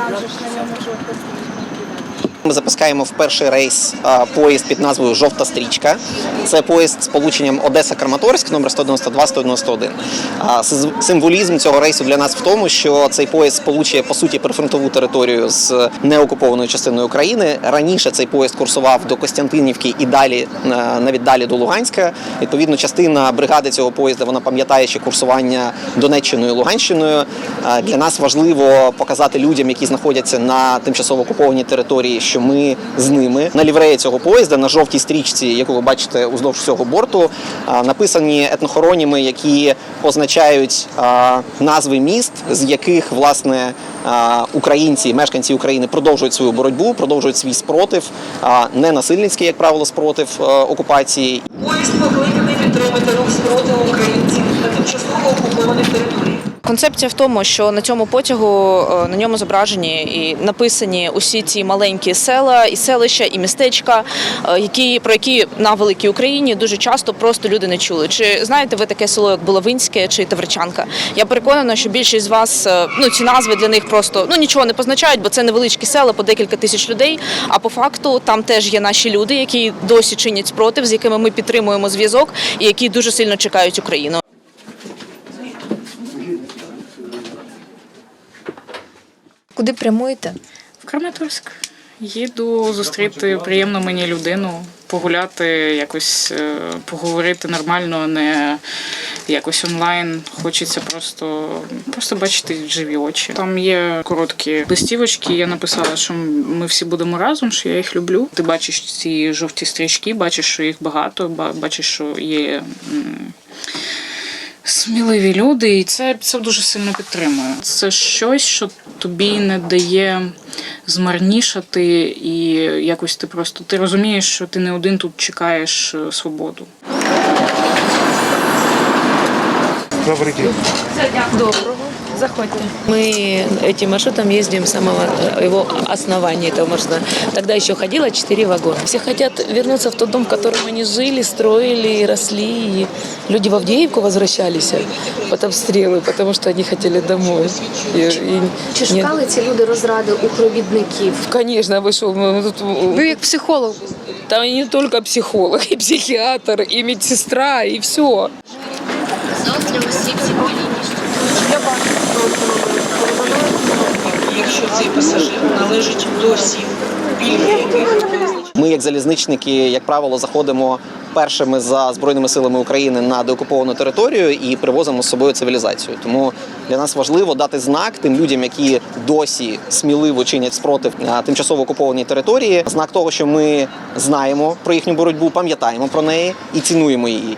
там же ж не можу ми запускаємо в перший рейс поїзд під назвою Жовта стрічка. Це поїзд з полученням Одеса-Краматорськ номер 192-191. Символізм цього рейсу для нас в тому, що цей поїзд сполучує по суті прифронтову територію з неокупованою частиною України. Раніше цей поїзд курсував до Костянтинівки і далі навіть далі до Луганська. Відповідно, частина бригади цього поїзда вона пам'ятає ще курсування Донеччиною і Луганщиною. Для нас важливо показати людям, які знаходяться на тимчасово окупованій території, що ми з ними. На лівреї цього поїзда, на жовтій стрічці, яку ви бачите уздовж всього борту, написані етнохороніми, які означають назви міст, з яких власне українці, мешканці України продовжують свою боротьбу, продовжують свій спротив, не насильницький, як правило, спротив е, окупації, Поїзд покликаний підтримати рух спротиву українців тимчасово окупованих територіях. Концепція в тому, що на цьому потягу е, на ньому зображені і написані усі ці маленькі села, і селища, і містечка, е, які про які на великій Україні дуже часто просто люди не чули. Чи знаєте ви таке село, як Булавинське чи Тавричанка? Я переконана, що більшість з вас е, ну ці назви для них просто ну нічого не позначають, бо це невеличкі села по декілька тисяч людей. А по факту там теж є наші люди, які досі чинять спротив, з якими ми підтримуємо зв'язок, і які дуже сильно чекають Україну. Куди прямуєте? В Краматорськ. Їду зустріти приємну мені людину, погуляти, якось е, поговорити нормально, не якось онлайн. Хочеться просто, просто бачити живі очі. Там є короткі листівочки. Я написала, що ми всі будемо разом, що я їх люблю. Ти бачиш ці жовті стрічки, бачиш, що їх багато, бачиш, що є. Сміливі люди, і це, це дуже сильно підтримує. Це щось, що тобі не дає змарнішати, і якось ти просто ти розумієш, що ти не один тут чекаєш е, свободу. Добрий день. Заходьте. Мы этим маршрутом ездим с самого э, его основания этого маршрута. Тогда еще ходило 4 вагона. Все хотят вернуться в тот дом, в котором они жили, строили, росли. И люди в Авдеевку возвращались под обстрелы, потому что они хотели домой. И, и Чи нет. шукали ці люди розради у провідників? Конечно, вышел. мы тут, Ви як психолог. Там и не только психолог, и психиатр, и медсестра, и все. Належить до осіб, пільги яких. Ми, як залізничники, як правило, заходимо першими за збройними силами України на деокуповану територію і привозимо з собою цивілізацію. Тому для нас важливо дати знак тим людям, які досі сміливо чинять спротив на тимчасово окупованій території. Знак того, що ми знаємо про їхню боротьбу, пам'ятаємо про неї і цінуємо її.